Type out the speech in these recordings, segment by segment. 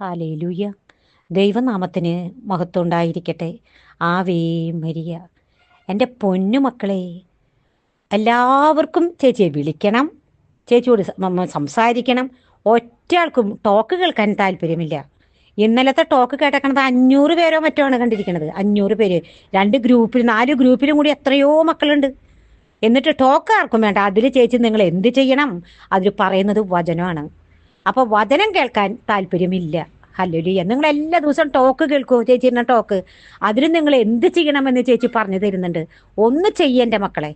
Hallelujah. ദൈവനാമത്തിന് മഹത്വം ഉണ്ടായിരിക്കട്ടെ ആവേ മരിയ. എന്റെ പൊന്നുമക്കളെ എല്ലാവർക്കും ചേച്ചിയെ വിളിക്കണം. ചേച്ചിയോട് സംസാരിക്കണം. ഒറ്റയാൾക്കും ടോക്ക് കേൾക്കാൻ താല്പര്യമില്ല. ഇന്നലത്തെ ടോക്ക് കേട്ടേക്കണത് അഞ്ഞൂറ് പേരോ മറ്റോ ആണ് കണ്ടിരിക്കുന്നത് അഞ്ഞൂറ് പേര്. രണ്ട് ഗ്രൂപ്പിൽ നാല് ഗ്രൂപ്പിലും കൂടി എത്രയോ മക്കളുണ്ട്. എന്നിട്ട് ടോക്ക് ആർക്കും വേണ്ട. അതിൽ ചേച്ചി നിങ്ങൾ എന്ത് ചെയ്യണം? അതിൽ പറയുന്നത് വചനമാണ്. അപ്പോൾ വചനം കേൾക്കാൻ താല്പര്യമില്ല. ഹല്ലേലൂയ. നിങ്ങൾ എല്ലാ ദിവസവും ടോക്ക് കേൾക്കുമോ ചേച്ചിയുടെ ടോക്ക് അതിലും നിങ്ങൾ എന്ത് ചെയ്യണമെന്ന് ചേച്ചി പറഞ്ഞു തരുന്നുണ്ട്. ഒന്ന് ചെയ്യേണ്ട മക്കളെ.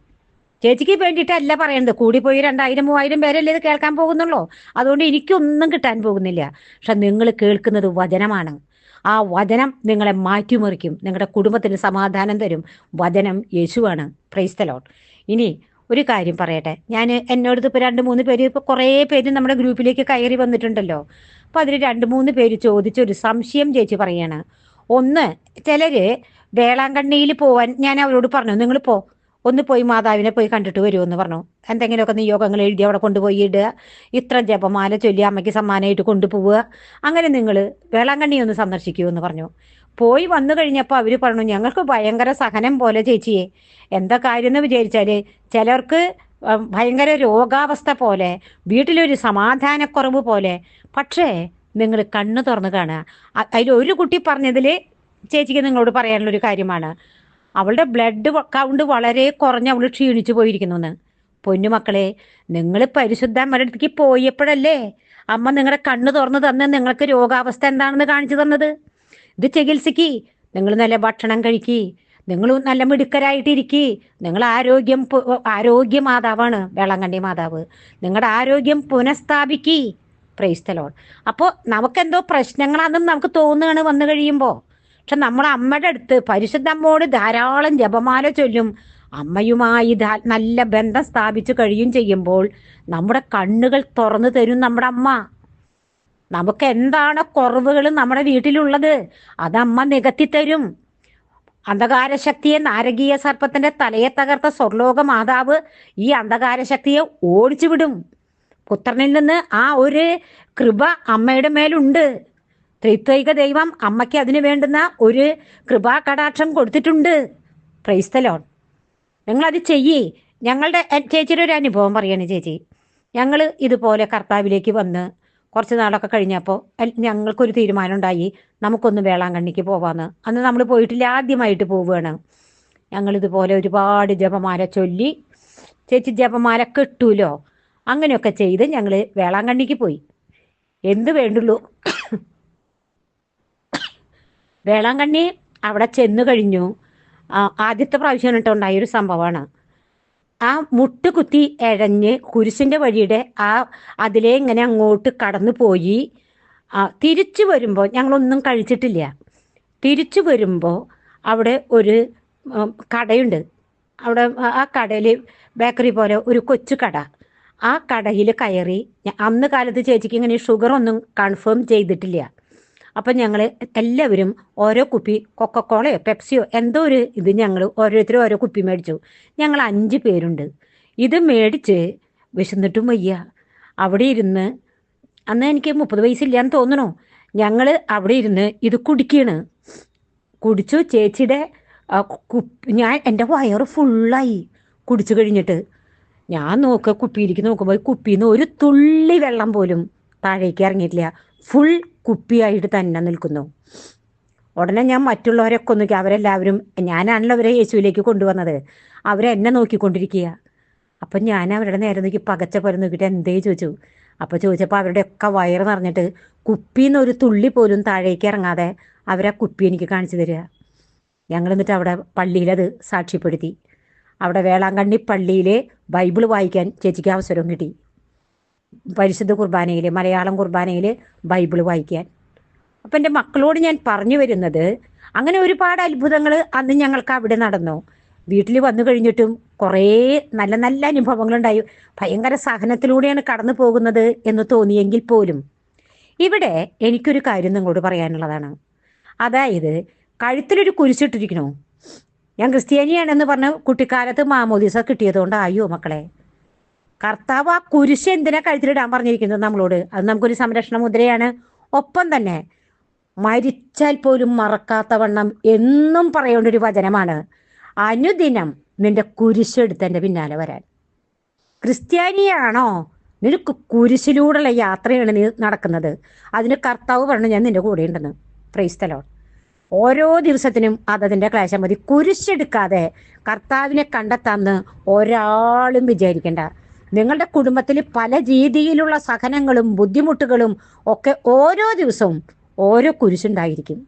ചേച്ചിക്ക് വേണ്ടിയിട്ടല്ല കൂടി കൂടിപ്പോയി രണ്ടായിരം മൂവായിരം പേരല്ലേ ഇത് കേൾക്കാൻ പോകുന്നുള്ളൂ. അതുകൊണ്ട് എനിക്കൊന്നും കിട്ടാൻ പോകുന്നില്ല. പക്ഷെ നിങ്ങൾ കേൾക്കുന്നത് വചനമാണ്. ആ വചനം നിങ്ങളെ മാറ്റിമറിക്കും. നിങ്ങളുടെ കുടുംബത്തിന് സമാധാനം തരും. വചനം യേശുവാണ്. പ്രൈസ്തലോട്ട് ഇനി ഒരു കാര്യം പറയട്ടെ. ഞാൻ എന്നോട് ഇപ്പോൾ രണ്ട് മൂന്ന് പേര് ഇപ്പോൾ കുറേ പേര് നമ്മുടെ ഗ്രൂപ്പിലേക്ക് കയറി വന്നിട്ടുണ്ടല്ലോ. അപ്പോൾ അതിൽ രണ്ട് മൂന്ന് പേര് ചോദിച്ചൊരു സംശയം ചേച്ചി പറയാണ്. ഒന്ന് ചിലര് വേളാങ്കണ്ണിയിൽ പോവാൻ ഞാൻ അവരോട് പറഞ്ഞു നിങ്ങൾ പോ ഒന്ന് പോയി മാതാവിനെ പോയി കണ്ടിട്ട് വരുമെന്ന് പറഞ്ഞു. എന്തെങ്കിലുമൊക്കെ നിയോഗങ്ങൾ എഴുതി അവിടെ കൊണ്ടുപോയി ഇടുക. ഇത്ര ജപമാല ചൊല്ലി അമ്മയ്ക്ക് സമ്മാനമായിട്ട് കൊണ്ടുപോവുക. അങ്ങനെ നിങ്ങൾ വേളാങ്കണ്ണി ഒന്ന് സന്ദർശിക്കൂ എന്ന് പറഞ്ഞു. പോയി വന്നു കഴിഞ്ഞപ്പോൾ അവർ പറഞ്ഞു ഞങ്ങൾക്ക് ഭയങ്കര സഹനം പോലെ ചേച്ചിയെ. എന്താ കാര്യം എന്ന് വിചാരിച്ചാൽ ചിലർക്ക് ഭയങ്കര രോഗാവസ്ഥ പോലെ വീട്ടിലൊരു സമാധാനക്കുറവ് പോലെ. പക്ഷേ നിങ്ങൾ കണ്ണ് തുറന്ന് കാണുക. അതിൽ ഒരു കുട്ടി പറഞ്ഞതിൽ ചേച്ചിക്ക് നിങ്ങളോട് പറയാനുള്ളൊരു കാര്യമാണ്. അവളുടെ ബ്ലഡ് കൗണ്ട് വളരെ കുറഞ്ഞ് അവൾ ക്ഷീണിച്ചു പോയിരിക്കുന്നു എന്ന് പൊന്നുമക്കളെ നിങ്ങൾ പരിശുദ്ധ അമ്മയുടെ പോയപ്പോഴല്ലേ അമ്മ നിങ്ങളുടെ കണ്ണ് തുറന്ന് തന്ന് നിങ്ങൾക്ക് രോഗാവസ്ഥ എന്താണെന്ന് കാണിച്ചു തന്നത്? ഇത് ചികിത്സിക്ക്. നിങ്ങൾ നല്ല ഭക്ഷണം കഴിക്കി. നിങ്ങൾ നല്ല മിടുക്കരായിട്ടിരിക്കി. നിങ്ങൾ ആരോഗ്യം ആരോഗ്യ മാതാവാണ് വേളാങ്കണ്ണി മാതാവ്. നിങ്ങളുടെ ആരോഗ്യം പുനഃസ്ഥാപിക്കി. പ്രൈസ്തലോൺ അപ്പോൾ നമുക്കെന്തോ പ്രശ്നങ്ങളാണെന്ന് നമുക്ക് തോന്നുകയാണ് വന്നു കഴിയുമ്പോൾ. പക്ഷെ നമ്മൾ അമ്മയുടെ അടുത്ത് പരിശുദ്ധ അമ്മോട് ധാരാളം ജപമാല ചൊല്ലും. അമ്മയുമായി നല്ല ബന്ധം സ്ഥാപിച്ചു കഴിയും ചെയ്യുമ്പോൾ നമ്മുടെ കണ്ണുകൾ തുറന്നു തരും നമ്മുടെ അമ്മ. നമുക്ക് എന്താണ് കുറവുകൾ നമ്മുടെ വീട്ടിലുള്ളത്? അത് അമ്മ നികത്തി തരും അന്ധകാര ശക്തിയെ നാരകീയ സർപ്പത്തിന്റെ തലയെ തകർത്ത സ്വർലോക മാതാവ് ഈ അന്ധകാര ശക്തിയെ ഓടിച്ചു വിടും പുത്രനിൽ നിന്ന് ആ ഒരു കൃപ അമ്മയുടെ മേലുണ്ട്. ത്രിത്വൈക ദൈവം അമ്മയ്ക്ക് അതിന് വേണ്ടുന്ന ഒരു കൃപാ കടാക്ഷം കൊടുത്തിട്ടുണ്ട് പ്രൈസ്തലോൺ നിങ്ങളത് ചെയ്യേ. ഞങ്ങളുടെ ചേച്ചിയുടെ ഒരു അനുഭവം പറയാണ് ചേച്ചി. ഞങ്ങൾ ഇതുപോലെ കർത്താവിലേക്ക് വന്ന് കുറച്ച് നാളൊക്കെ കഴിഞ്ഞപ്പോൾ ഞങ്ങൾക്കൊരു തീരുമാനം ഉണ്ടായി നമുക്കൊന്ന് വേളാങ്കണ്ണിക്ക് പോവാന്ന്. അന്ന് നമ്മൾ പോയിട്ടില്ല ആദ്യമായിട്ട് പോവുകയാണ് ഞങ്ങളിതുപോലെ ഒരുപാട് ജപമാല ചൊല്ലി ചേച്ചി ജപമാല കെട്ടൂലോ? അങ്ങനെയൊക്കെ ചെയ്ത് ഞങ്ങൾ വേളാങ്കണ്ണിക്ക് പോയി. എന്ത് വേണ്ടുള്ളൂ? വേളാങ്കണ്ണി അവിടെ ചെന്നു കഴിഞ്ഞു. ആദ്യത്തെ പ്രാവശ്യം കേട്ടോ ഉണ്ടായൊരു സംഭവമാണ്. ആ മുട്ട് കുത്തി എഴഞ്ഞ് കുരിശിന്റെ വഴിയുടെ ആ അതിലേ ഇങ്ങനെ അങ്ങോട്ട് കടന്നു പോയി. തിരിച്ചു വരുമ്പോൾ ഞങ്ങളൊന്നും കഴിച്ചിട്ടില്ല. തിരിച്ചു വരുമ്പോൾ അവിടെ ഒരു കടയുണ്ട്. അവിടെ ആ കടയിൽ ബേക്കറി പോലെ ഒരു കൊച്ചു കട. ആ കടയിൽ കയറി അന്ന് കാലത്ത് ചേച്ചിക്ക് ഇങ്ങനെ ഷുഗർ ഒന്നും കൺഫേം ചെയ്തിട്ടില്ല. അപ്പം ഞങ്ങൾ എല്ലാവരും ഓരോ കുപ്പി കൊക്കക്കോളയോ പെപ്സിയോ എന്തോ ഒരു ഇത് ഞങ്ങൾ ഓരോരുത്തരും ഓരോ കുപ്പി മേടിച്ചു. ഞങ്ങൾ അഞ്ച് പേരുണ്ട്. ഇത് മേടിച്ച് വിശന്നിട്ടും വയ്യ. അവിടെ ഇരുന്ന് അന്ന് എനിക്ക് മുപ്പത് വയസ്സില്ലാന്ന് തോന്നണു. ഞങ്ങൾ അവിടെ ഇരുന്ന് ഇത് കുടിക്കുകയാണ് കുടിച്ചു ചേച്ചിയുടെ കുപ്പി ഞാൻ എന്റെ വയറ് ഫുള്ളായി കുടിച്ചു കഴിഞ്ഞിട്ട്. ഞാൻ നോക്കുക കുപ്പിയിലേക്ക് നോക്കുമ്പോൾ കുപ്പിയിൽ നിന്ന് ഒരു തുള്ളി വെള്ളം പോലും താഴേക്ക് ഇറങ്ങിയിട്ടില്ല. ഫുൾ കുപ്പിയായിട്ട് തന്നെ നിൽക്കുന്നു. ഉടനെ ഞാൻ മറ്റുള്ളവരൊക്കെ നോക്കി അവരെല്ലാവരും ഞാനാണല്ലോ അവരെ യേശുവിലേക്ക് കൊണ്ടുവന്നത്. അവരെന്നെ നോക്കിക്കൊണ്ടിരിക്കുക. അപ്പം ഞാൻ അവരുടെ നേരെ നോക്കി പകച്ച പോലെ നോക്കിയിട്ട് എന്തേ ചോദിച്ചു? അപ്പോൾ ചോദിച്ചപ്പോൾ അവരുടെ ഒക്കെ വയറ് നിറഞ്ഞിട്ട് കുപ്പിന്ന് ഒരു തുള്ളി പോലും താഴേക്ക് ഇറങ്ങാതെ അവരാ കുപ്പി എനിക്ക് കാണിച്ചു തരിക. ഞങ്ങൾ എന്നിട്ട് അവിടെ പള്ളിയിലത് സാക്ഷ്യപ്പെടുത്തി. അവിടെ വേളാങ്കണ്ണി പള്ളിയിലെ ബൈബിൾ വായിക്കാൻ ചേച്ചിക്ക് അവസരം കിട്ടി. പരിശുദ്ധ കുർബാനയിൽ മലയാളം കുർബാനയിൽ ബൈബിൾ വായിക്കാൻ. അപ്പം എന്റെ മക്കളോട് ഞാൻ പറഞ്ഞു വരുന്നത് അങ്ങനെ ഒരുപാട് അത്ഭുതങ്ങൾ അന്ന് ഞങ്ങൾക്ക് അവിടെ നടന്നു. വീട്ടിൽ വന്നു കഴിഞ്ഞിട്ടും കുറേ നല്ല നല്ല അനുഭവങ്ങളുണ്ടായി. ഭയങ്കര സഹനത്തിലൂടെയാണ് കടന്നു പോകുന്നത് എന്ന് തോന്നിയെങ്കിൽ പോലും. ഇവിടെ എനിക്കൊരു കാര്യം നിങ്ങളോട് പറയാനുള്ളതാണ്. അതായത് കഴുത്തിലൊരു കുരിശിട്ടിരിക്കണോ. ഞാൻ ക്രിസ്ത്യാനിയാണെന്ന് പറഞ്ഞ കുട്ടിക്കാലത്ത് മാമോദീസ കിട്ടിയതുകൊണ്ട് ആയോ മക്കളെ? കർത്താവ് ആ കുരിശ് എന്തിനാ കഴുത്തിലിടാൻ പറഞ്ഞിരിക്കുന്നത് നമ്മളോട്? അത് നമുക്കൊരു സംരക്ഷണ മുദ്രയാണ്. ഒപ്പം തന്നെ മരിച്ചാൽ പോലും മറക്കാത്ത വണ്ണം എന്നും പറയേണ്ട ഒരു വചനമാണ്. അനുദിനം നിന്റെ കുരിശെടുത്ത് എന്റെ പിന്നാലെ വരാൻ. ക്രിസ്ത്യാനിയാണോ? നിനക്ക് കുരിശിലൂടെയുള്ള യാത്രയാണ് നീ നടക്കുന്നത്. അതിന് കർത്താവ് പറഞ്ഞു ഞാൻ നിന്റെ കൂടെ ഉണ്ടെന്ന്. പ്രൈസ്തലോ ഓരോ ദിവസത്തിനും അതതിന്റെ ക്ലേശം മതി. കുരിശെടുക്കാതെ കർത്താവിനെ കണ്ടെത്താമെന്ന് ഒരാളും വിചാരിക്കണ്ട. നിങ്ങളുടെ കുടുംബത്തിൽ പല രീതിയിലുള്ള സഹനങ്ങളും ബുദ്ധിമുട്ടുകളും ഒക്കെ ഓരോ ദിവസവും ഓരോ കുരിശുണ്ടായിരിക്കും.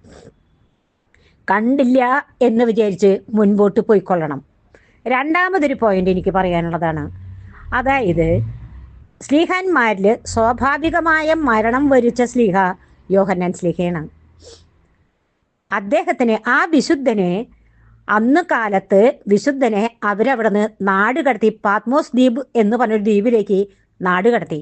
കണ്ടില്ല എന്ന് വിചാരിച്ച് മുൻപോട്ട് പോയിക്കൊള്ളണം. രണ്ടാമതൊരു പോയിന്റ് എനിക്ക് പറയാനുള്ളതാണ്. അതായത് സ്ലീഹാന്മാരിൽ സ്വാഭാവികമായ മരണം വരിച്ച സ്ലീഹ യോഹന്നാൻ സ്ലീഹയാണ്. അദ്ദേഹത്തിന് ആ വിശുദ്ധനെ അന്ന് കാലത്ത് വിശുദ്ധനെ അവരവിടുന്ന് നാട് കടത്തി പാത്മോസ് ദ്വീപ് എന്ന് പറഞ്ഞൊരു ദ്വീപിലേക്ക് നാട് കടത്തി.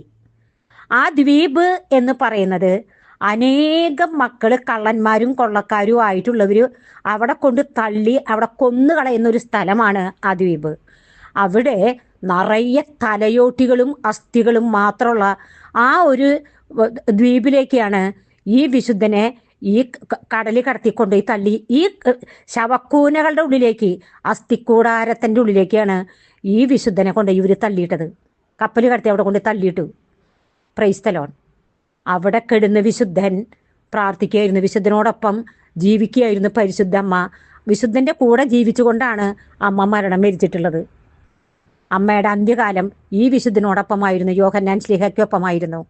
ആ ദ്വീപ് എന്ന് പറയുന്നത് അനേകം മക്കൾ കള്ളന്മാരും കൊള്ളക്കാരും ആയിട്ടുള്ളവർ അവിടെ കൊണ്ട് തള്ളി അവിടെ കൊന്നു കളയുന്ന ഒരു സ്ഥലമാണ് ആ ദ്വീപ്. അവിടെ നിറയെ തലയോട്ടികളും അസ്ഥികളും മാത്രമുള്ള ആ ഒരു ദ്വീപിലേക്കാണ് ഈ വിശുദ്ധനെ ഈ കടലിൽ കടത്തിക്കൊണ്ട് കടത്തിക്കൊണ്ടുപോയി തള്ളി ഈ ശവക്കൂനകളുടെ ഉള്ളിലേക്ക് അസ്ഥിക്കൂടാരത്തിന്റെ ഉള്ളിലേക്കാണ് ഈ വിശുദ്ധനെ കൊണ്ട് ഇവർ തള്ളിയിട്ടത്. കപ്പൽ കടത്തി അവിടെ കൊണ്ട് തള്ളിയിട്ടു. പ്രൈസ്തലോൺ അവിടെ കെടുന്ന വിശുദ്ധൻ പ്രാർത്ഥിക്കുകയായിരുന്നു. വിശുദ്ധനോടൊപ്പം ജീവിക്കുകയായിരുന്നു പരിശുദ്ധ അമ്മ. വിശുദ്ധന്റെ കൂടെ ജീവിച്ചുകൊണ്ടാണ് അമ്മ മരണം മരിച്ചിട്ടുള്ളത് അമ്മയുടെ അന്ത്യകാലം ഈ വിശുദ്ധനോടൊപ്പമായിരുന്നു. യോഹന്നാൻ സ്ലിഹയ്ക്കൊപ്പമായിരുന്നു.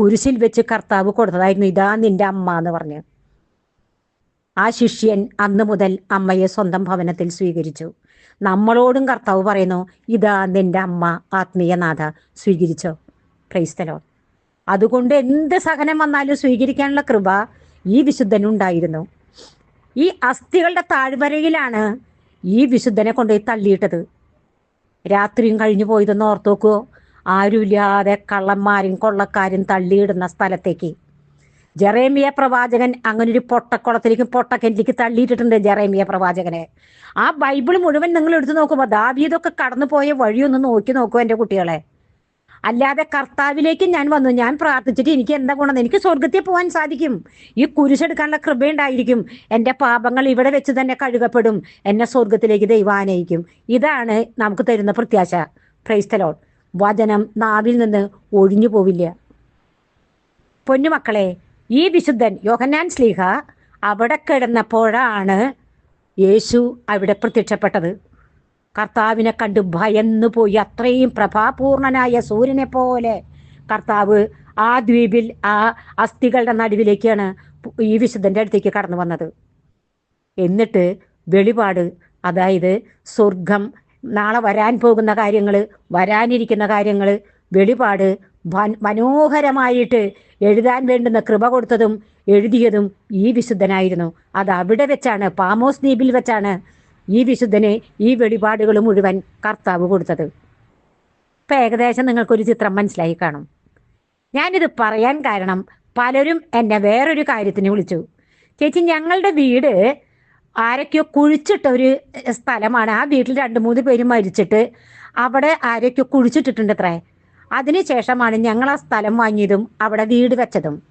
കുരിശിൽ വെച്ച് കർത്താവ് കൊടുത്തതായിരുന്നു. ഇതാ നിന്റെ അമ്മ എന്ന് പറഞ്ഞ്. ആ ശിഷ്യൻ അന്ന് മുതൽ അമ്മയെ സ്വന്തം ഭവനത്തിൽ സ്വീകരിച്ചു. നമ്മളോടും കർത്താവ് പറയുന്നു ഇതാ നിന്റെ അമ്മ ആത്മീയനാഥ സ്വീകരിച്ചോ. ക്രൈസ്തലോ അതുകൊണ്ട് എന്ത് സഹനം വന്നാലും സ്വീകരിക്കാനുള്ള കൃപ ഈ വിശുദ്ധനുണ്ടായിരുന്നു. ഈ അസ്ഥികളുടെ താഴ്വരയിലാണ് ഈ വിശുദ്ധനെ കൊണ്ടുപോയി തള്ളിയിട്ടത്. രാത്രിയും കഴിഞ്ഞു പോയതെന്ന് ഓർത്തോക്കോ ആരുമില്ലാതെ കള്ളന്മാരും കൊള്ളക്കാരും തള്ളിയിടുന്ന സ്ഥലത്തേക്ക്. ജെറേമിയ പ്രവാചകൻ അങ്ങനെ ഒരു പൊട്ടക്കുളത്തിലേക്ക് പൊട്ടക്കിണറ്റിലേക്ക് തള്ളിയിട്ടിട്ടുണ്ട് ജെറേമിയ പ്രവാചകനെ. ആ ബൈബിൾ മുഴുവൻ നിങ്ങൾ എടുത്തു നോക്കുമ്പോൾ ദാവീദൊക്കെ കടന്നു പോയ വഴിയൊന്ന് നോക്കി നോക്കൂ എന്റെ കുട്ടികളെ. അല്ലാതെ കർത്താവിലേക്ക് ഞാൻ വന്നു ഞാൻ പ്രാർത്ഥിച്ചിട്ട് എനിക്ക് എന്താ ഗുണം? എനിക്ക് സ്വർഗത്തിൽ പോകാൻ സാധിക്കും. ഈ കുരിശെടുക്കാനുള്ള കൃപയുണ്ടായിരിക്കും. എന്റെ പാപങ്ങൾ ഇവിടെ വെച്ച് തന്നെ കഴുകപ്പെടും. എന്നെ സ്വർഗത്തിലേക്ക് ദൈവാനയിക്കും ഇതാണ് നമുക്ക് തരുന്ന പ്രത്യാശ. ക്രൈസ്തലോൺ വചനം നാവിൽ നിന്ന് ഒഴിഞ്ഞു പോവില്ല. പൊന്നുമക്കളെ ഈ വിശുദ്ധൻ യോഹന്നാൻ സ്ലീഹ അവിടെ കിടന്നപ്പോഴാണ് യേശു അവിടെ പ്രത്യക്ഷപ്പെട്ടത്. കർത്താവിനെ കണ്ട് ഭയന്നു പോയി. അത്രയും പ്രഭാപൂർണനായ സൂര്യനെ പോലെ കർത്താവ് ആ ദ്വീപിൽ ആ അസ്ഥികളുടെ നടുവിലേക്കാണ് ഈ വിശുദ്ധന്റെ അടുത്തേക്ക് കടന്നു വന്നത്. എന്നിട്ട് വെളിപാട് അതായത് സ്വർഗം നാളെ വരാൻ പോകുന്ന കാര്യങ്ങൾ വരാനിരിക്കുന്ന കാര്യങ്ങൾ വെളിപാട് മനോഹരമായിട്ട് എഴുതാൻ വേണ്ടുന്ന കൃപ കൊടുത്തതും എഴുതിയതും ഈ വിശുദ്ധനായിരുന്നു. അത് അവിടെ വെച്ചാണ് പാമോസ് ദ്വീപിൽ വെച്ചാണ് ഈ വിശുദ്ധനെ ഈ വെളിപാടുകൾ മുഴുവൻ കർത്താവ് കൊടുത്തത്. ഇപ്പം ഏകദേശം നിങ്ങൾക്കൊരു ചിത്രം മനസ്സിലായി കാണും. ഞാനിത് പറയാൻ കാരണം പലരും എന്നെ വേറൊരു കാര്യത്തിന് വിളിച്ചു. ചേച്ചി ഞങ്ങളുടെ വീട് ആരൊക്കെയോ കുഴിച്ചിട്ട ഒരു സ്ഥലമാണ്. ആ വീട്ടിൽ രണ്ട് മൂന്ന് പേര് മരിച്ചിട്ട് അവിടെ ആരൊക്കെയോ കുഴിച്ചിട്ടിട്ടുണ്ട് അത്രേ. അതിനുശേഷമാണ് ഞങ്ങൾ ആ സ്ഥലം വാങ്ങിയതും അവിടെ വീട് വെച്ചതും.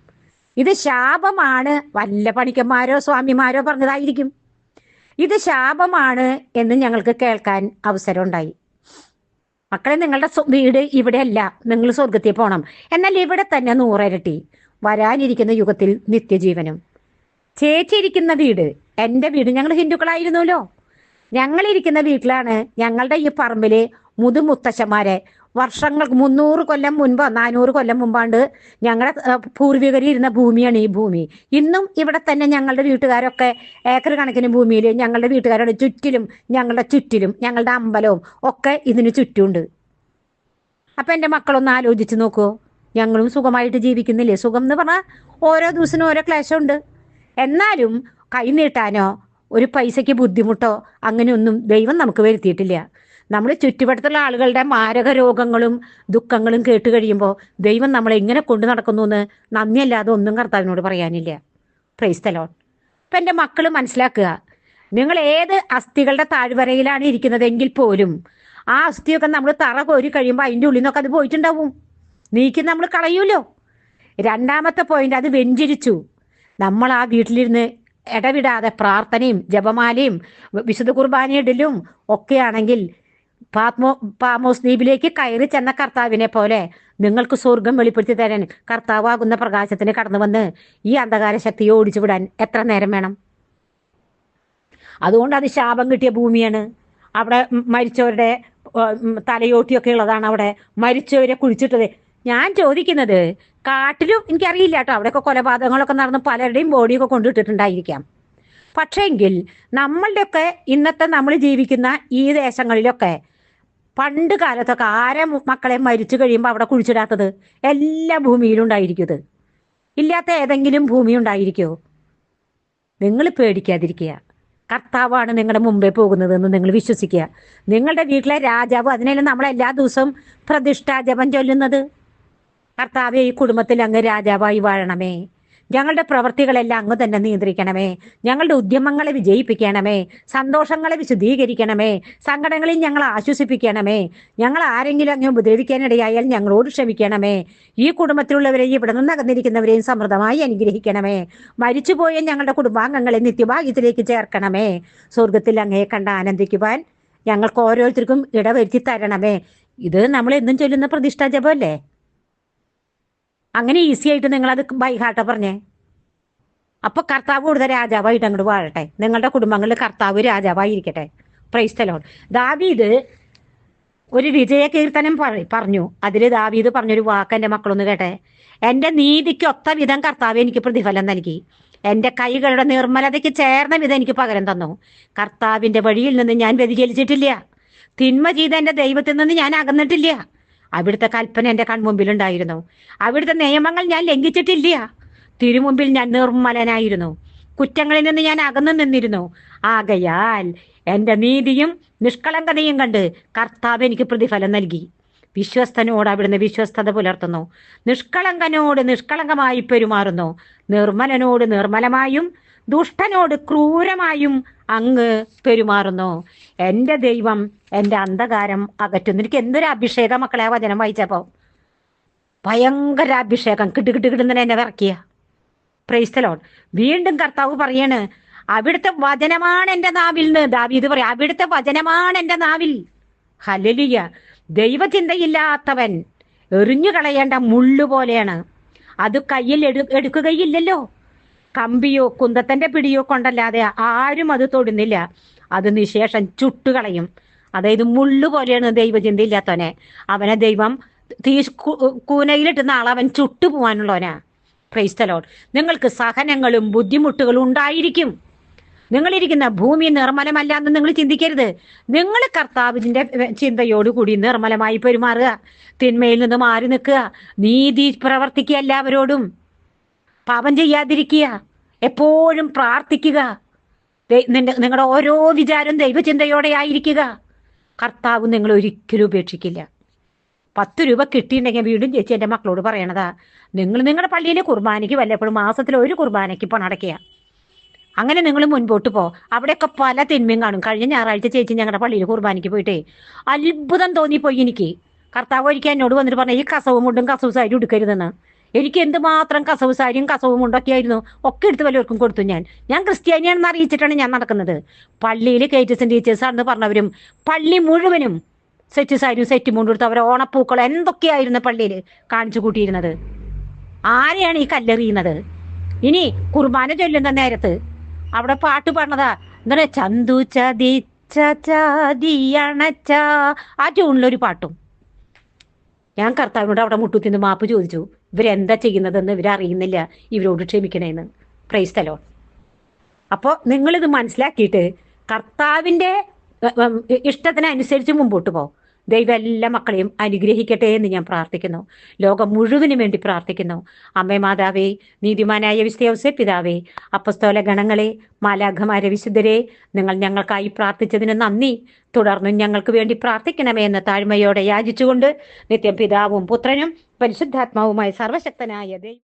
ഇത് ശാപമാണ്. വല്ല പണിക്കന്മാരോ സ്വാമിമാരോ പറഞ്ഞതായിരിക്കും. ഇത് ശാപമാണ് എന്ന് ഞങ്ങൾക്ക് കേൾക്കാൻ അവസരം ഉണ്ടായി മക്കളെ നിങ്ങളുടെ വീട് ഇവിടെയല്ല. നിങ്ങൾ സ്വർഗത്തിൽ പോകണം എന്നാൽ ഇവിടെ തന്നെ നൂറരട്ടി വരാനിരിക്കുന്ന യുഗത്തിൽ നിത്യജീവനും. ചേച്ചിരിക്കുന്ന വീട് എന്റെ വീട് ഞങ്ങൾ ഹിന്ദുക്കളായിരുന്നല്ലോ. ഞങ്ങളിരിക്കുന്ന വീട്ടിലാണ് ഞങ്ങളുടെ ഈ പറമ്പിൽ മുതുമുത്തശ്ശന്മാരെ വർഷങ്ങൾക്ക് മുന്നൂറ് കൊല്ലം മുൻപ് നാനൂറ് കൊല്ലം മുമ്പാണ്ട് ഞങ്ങളുടെ പൂർവികർ ഇരുന്ന ഭൂമിയാണ് ഈ ഭൂമി. ഇന്നും ഇവിടെ തന്നെ ഞങ്ങളുടെ വീട്ടുകാരൊക്കെ ഏക്കർ കണക്കിന് ഭൂമിയിൽ ഞങ്ങളുടെ വീട്ടുകാരുടെ ചുറ്റിലും ഞങ്ങളുടെ ചുറ്റിലും ഞങ്ങളുടെ അമ്പലവും ഒക്കെ ഇതിന് ചുറ്റുമുണ്ട്. അപ്പം എന്റെ മക്കളൊന്ന് ആലോചിച്ച് നോക്കൂ. ഞങ്ങളും സുഖമായിട്ട് ജീവിക്കുന്നില്ലേ? സുഖം എന്ന് പറഞ്ഞാൽ ഓരോ ദിവസവും ഓരോ ക്ലേശമുണ്ട്. എന്നാലും കൈ നീട്ടാനോ ഒരു പൈസയ്ക്ക് ബുദ്ധിമുട്ടോ അങ്ങനെയൊന്നും ദൈവം നമുക്ക് വരുത്തിയിട്ടില്ല. നമ്മൾ ചുറ്റുവട്ടത്തുള്ള ആളുകളുടെ മാരക രോഗങ്ങളും ദുഃഖങ്ങളും കേട്ട് കഴിയുമ്പോൾ ദൈവം നമ്മളെ എങ്ങനെ കൊണ്ടു നടക്കുന്നു എന്ന് നന്ദിയല്ലാതെ ഒന്നും കർത്താവിനോട് പറയാനില്ല. പ്രൈസ്തലോൺ ഇപ്പം എന്റെ മക്കൾ മനസ്സിലാക്കുക. നിങ്ങൾ ഏത് അസ്ഥികളുടെ താഴ്വരയിലാണ് ഇരിക്കുന്നതെങ്കിൽ പോലും ആ അസ്ഥിയൊക്കെ നമ്മൾ തറ കോരി കഴിയുമ്പോൾ അതിന്റെ ഉള്ളിൽ നിന്നൊക്കെ അത് പോയിട്ടുണ്ടാവും. നീക്കി നമ്മൾ കളയൂലോ? രണ്ടാമത്തെ പോയിന്റ് അത് വെഞ്ചരിച്ചു. നമ്മൾ ആ വീട്ടിലിരുന്ന് ഇടവിടാതെ പ്രാർത്ഥനയും ജപമാലയും വിശുദ്ധ കുർബാനയിടലും ഒക്കെയാണെങ്കിൽ പാത്മോ പാമോസ് ദ്വീപിലേക്ക് കയറി ചെന്ന കർത്താവിനെ പോലെ നിങ്ങൾക്ക് സ്വർഗം വെളിപ്പെടുത്തി തരാൻ കർത്താവാകുന്ന പ്രകാശത്തിന് കടന്നു വന്ന് ഈ അന്ധകാര ശക്തിയെ ഓടിച്ചു വിടാൻ എത്ര നേരം വേണം? അതുകൊണ്ട് അത് ശാപം കിട്ടിയ ഭൂമിയാണ്. അവിടെ മരിച്ചവരുടെ തലയോട്ടിയൊക്കെ ഉള്ളതാണ് അവിടെ. മരിച്ചവരെ കുഴിച്ചിട്ടത്. ഞാൻ ചോദിക്കുന്നത് കാട്ടിലും എനിക്കറിയില്ല കേട്ടോ. അവിടെയൊക്കെ കൊലപാതകങ്ങളൊക്കെ നടന്ന് പലരുടെയും ബോഡിയൊക്കെ കൊണ്ടുവിട്ടിട്ടുണ്ടായിരിക്കാം. പക്ഷേങ്കിൽ നമ്മളുടെയൊക്കെ ഇന്നത്തെ നമ്മൾ ജീവിക്കുന്ന ഈ ദേശങ്ങളിലൊക്കെ പണ്ട് കാലത്തൊക്കെ ആരെ മക്കളെ മരിച്ചു കഴിയുമ്പോൾ അവിടെ കുഴിച്ചിടാത്തത്? എല്ലാ ഭൂമിയിലും ഉണ്ടായിരിക്കും ഇല്ലാത്ത ഏതെങ്കിലും ഭൂമി ഉണ്ടായിരിക്കോ? നിങ്ങൾ പേടിക്കാതിരിക്കുക. കർത്താവാണ് നിങ്ങളുടെ മുമ്പേ പോകുന്നതെന്ന് നിങ്ങൾ വിശ്വസിക്കുക. നിങ്ങളുടെ വീട്ടിലെ രാജാവ് അതിനെല്ലാം നമ്മൾ എല്ലാ ദിവസവും പ്രതിഷ്ഠാജപം ചൊല്ലുന്നത്. കർത്താവെ ഈ കുടുംബത്തിൽ അങ്ങ് രാജാവായി വാഴണമേ. ഞങ്ങളുടെ പ്രവൃത്തികളെല്ലാം അങ്ങ് തന്നെ നിയന്ത്രിക്കണമേ. ഞങ്ങളുടെ ഉദ്യമങ്ങളെ വിജയിപ്പിക്കണമേ. സന്തോഷങ്ങളെ വിശദീകരിക്കണമേ സങ്കടങ്ങളിൽ ഞങ്ങൾ ആശ്വസിപ്പിക്കണമേ. ഞങ്ങൾ ആരെങ്കിലും അങ്ങ് ഉപദ്രവിക്കാനിടയായാൽ ഞങ്ങളോട് ക്ഷമിക്കണമേ. ഈ കുടുംബത്തിലുള്ളവരെയും ഇവിടെ നിന്ന് അകന്നിരിക്കുന്നവരെയും സമൃദ്ധമായി അനുഗ്രഹിക്കണമേ. മരിച്ചുപോയ ഞങ്ങളുടെ കുടുംബാംഗങ്ങളെ നിത്യഭാഗ്യത്തിലേക്ക് ചേർക്കണമേ. സ്വർഗത്തിൽ അങ്ങയെ കണ്ട് ആനന്ദിക്കുവാൻ ഞങ്ങൾക്ക് ഓരോരുത്തർക്കും ഇടവരുത്തി തരണമേ. ഇത് നമ്മൾ എന്നും ചൊല്ലുന്ന പ്രതിഷ്ഠാ ജപമല്ലേ? അങ്ങനെ ഈസി ആയിട്ട് നിങ്ങളത് ബൈഹാട്ട പറഞ്ഞേ. അപ്പൊ കർത്താവ് കൂടുതൽ രാജാവായിട്ട് അങ്ങോട്ട് വാഴട്ടെ. നിങ്ങളുടെ കുടുംബങ്ങളിൽ കർത്താവ് രാജാവായിരിക്കട്ടെ. പ്രൈസ്തലോൺ ദാവീദ് ഒരു വിജയ കീർത്തനം പറഞ്ഞു. അതിൽ ദാവീദ് പറഞ്ഞൊരു വാക്ക് എന്റെ മക്കളൊന്ന് കേട്ടെ. എന്റെ നീതിക്ക് ഒത്ത വിധം കർത്താവ് എനിക്ക് പ്രതിഫലം നൽകി. എന്റെ കൈകളുടെ നിർമ്മലതയ്ക്ക് ചേർന്ന വിധം എനിക്ക് പകരം തന്നു. കർത്താവിന്റെ വഴിയിൽ നിന്ന് ഞാൻ വ്യതിചലിച്ചിട്ടില്ല. തിന്മ ചെയ്ത എന്റെ ദൈവത്തിൽ നിന്ന് ഞാൻ അകന്നിട്ടില്ല. അവിടുത്തെ കൽപ്പന എന്റെ കൺമുമ്പിലുണ്ടായിരുന്നു. അവിടുത്തെ നിയമങ്ങൾ ഞാൻ ലംഘിച്ചിട്ടില്ല. തിരുമുമ്പിൽ ഞാൻ നിർമ്മലനായിരുന്നു. കുറ്റങ്ങളിൽ നിന്ന് ഞാൻ അകന്നു നിന്നിരുന്നു. ആകയാൽ എന്റെ നീതിയും നിഷ്കളങ്കതയും കണ്ട് കർത്താവ് എനിക്ക് പ്രതിഫലം നൽകി. വിശ്വസ്തനോട് അവിടുന്ന് വിശ്വസ്തത പുലർത്തുന്നു. നിഷ്കളങ്കനോട് നിഷ്കളങ്കമായി പെരുമാറുന്നു. നിർമ്മലനോട് നിർമ്മലമായും ദുഷ്ടനോട് ക്രൂരമായും അങ്ങ് പെരുമാറുന്നു. എന്റെ ദൈവം എന്റെ അന്ധകാരം അകറ്റുന്നു. എനിക്ക് എന്തൊരു അഭിഷേകം മക്കളെ ആ വചനം വായിച്ചപ്പോൾ ഭയങ്കര അഭിഷേകം കിട്ടു കിട്ടു കിട്ടുന്നതിനെ എന്നെ വിറക്കിയ. പ്രൈസ്തലോൺ വീണ്ടും കർത്താവ് പറയാണ് അവിടുത്തെ വചനമാണ് എന്റെ നാവിൽ നിന്ന്. ദാവീദ് പറയാം അവിടുത്തെ വചനമാണ് എന്റെ നാവിൽ. ഹലലിയ ദൈവചിന്തയില്ലാത്തവൻ എറിഞ്ഞു കളയേണ്ട മുള്ളു പോലെയാണ്. അത് കയ്യിൽ എടു എടുക്കുകയില്ലല്ലോ. കമ്പിയോ കുന്തത്തിന്റെ പിടിയോ കൊണ്ടല്ലാതെ ആരും അത് തൊടുന്നില്ല. അത് നിശേഷം ചുട്ടുകളയും. അതായത് മുള്ളു പോലെയാണ് ദൈവചിന്തയില്ലാത്തവനെ അവനെ ദൈവം തീ കൂനയിലിട്ട് നാളെ അവൻ ചുട്ടു പോവാനുള്ളവനാ ക്രൈസ്തലോൺ നിങ്ങൾക്ക് സഹനങ്ങളും ബുദ്ധിമുട്ടുകളും ഉണ്ടായിരിക്കും. നിങ്ങളിരിക്കുന്ന ഭൂമി നിർമ്മലമല്ല എന്ന് നിങ്ങൾ ചിന്തിക്കരുത്. നിങ്ങൾ കർത്താവിന്റെ ചിന്തയോടുകൂടി നിർമ്മലമായി പെരുമാറുക. തിന്മയിൽ നിന്ന് മാറി നിൽക്കുക. നീതി പ്രവർത്തിക്കുക എല്ലാവരോടും. പാപം ചെയ്യാതിരിക്കുക. എപ്പോഴും പ്രാർത്ഥിക്കുക. നിന്റെ- നിങ്ങളുടെ ഓരോ വിചാരം ദൈവചിന്തയോടെ ആയിരിക്കുക. കർത്താവ് നിങ്ങൾ ഒരിക്കലും ഉപേക്ഷിക്കില്ല. പത്ത് രൂപ കിട്ടിയിട്ടുണ്ടെങ്കിൽ വീണ്ടും ചേച്ചി എന്റെ മക്കളോട് പറയണതാ നിങ്ങൾ നിങ്ങളുടെ പള്ളിയിലെ കുർബാനയ്ക്ക് വല്ലപ്പോഴും മാസത്തിൽ ഒരു കുർബാനയ്ക്ക് ഇപ്പോൾ നടക്കുക അങ്ങനെ നിങ്ങൾ മുൻപോട്ട് പോ. അവിടെയൊക്കെ പല തിന്മയും കാണും. കഴിഞ്ഞ ഞായറാഴ്ച ചേച്ചി ഞങ്ങളുടെ പള്ളിയിൽ കുർബാനയ്ക്ക് പോയിട്ടേ അത്ഭുതം തോന്നിപ്പോയി എനിക്ക്. കർത്താവ് ഒരിക്കൽ എന്നോട് വന്നിട്ട് പറഞ്ഞ ഈ കസവും കൊണ്ടും കസവും സാരി എടുക്കരുതെന്ന് എനിക്ക് എന്തുമാത്രം കസവ് സാരിയും കസവും ഉണ്ടൊക്കെയായിരുന്നു ഒക്കെ എടുത്ത് വല്ലവർക്കും കൊടുത്തു ഞാൻ. ഞാൻ ക്രിസ്ത്യാനിയാണെന്ന് അറിയിച്ചിട്ടാണ് ഞാൻ നടക്കുന്നത്. പള്ളിയിൽ കേറ്റസും ടീച്ചേഴ്സാണെന്ന് പറഞ്ഞവരും പള്ളി മുഴുവനും സെറ്റ് സാരിയും സെറ്റ് മുണ്ടും എടുത്ത് അവരെ ഓണപ്പൂക്കൾ എന്തൊക്കെയായിരുന്നു പള്ളിയിൽ കാണിച്ചു കൂട്ടിയിരുന്നത്. ആരെയാണ് ഈ കല്ലെറിയുന്നത്? ഇനി കുർബാന ചൊല്ലുന്ന നേരത്ത് അവിടെ പാട്ട് പാടുന്നതാ. എന്താ ചന്തു ചതി ചതിയണച്ച ആ ട്യൂണിലൊരു പാട്ടും. ഞാൻ കർത്താവിനോട് അവിടെ മുട്ടുത്തിന്ന് മാപ്പ് ചോദിച്ചു. ഇവരെന്താ ചെയ്യുന്നതെന്ന് ഇവരറിയുന്നില്ല. ഇവരോട് ക്ഷമിക്കണേന്ന്. പ്രൈസ് തലോ അപ്പോൾ നിങ്ങളിത് മനസ്സിലാക്കിയിട്ട് കർത്താവിന്റെ ഇഷ്ടത്തിനനുസരിച്ച് മുമ്പോട്ട് പോ. ദൈവം എല്ലാ മക്കളെയും അനുഗ്രഹിക്കട്ടെ എന്ന് ഞാൻ പ്രാർത്ഥിക്കുന്നു. ലോകം മുഴുവനും വേണ്ടി പ്രാർത്ഥിക്കുന്നു. അമ്മേ മാതാവേ നീതിമാനായ വിസ്തയവസെ പിതാവേ അപ്പസ്തോല ഗണങ്ങളെ മാലാഖമാരെ വിശുദ്ധരെ നിങ്ങൾ ഞങ്ങൾക്കായി പ്രാർത്ഥിച്ചതിന് നന്ദി. തുടർന്നും ഞങ്ങൾക്ക് വേണ്ടി പ്രാർത്ഥിക്കണമേ എന്ന താഴ്മയോടെ യാചിച്ചുകൊണ്ട് നിത്യം പിതാവും പുത്രനും പരിശുദ്ധാത്മാവുമായ സർവശക്തനായ ദൈവം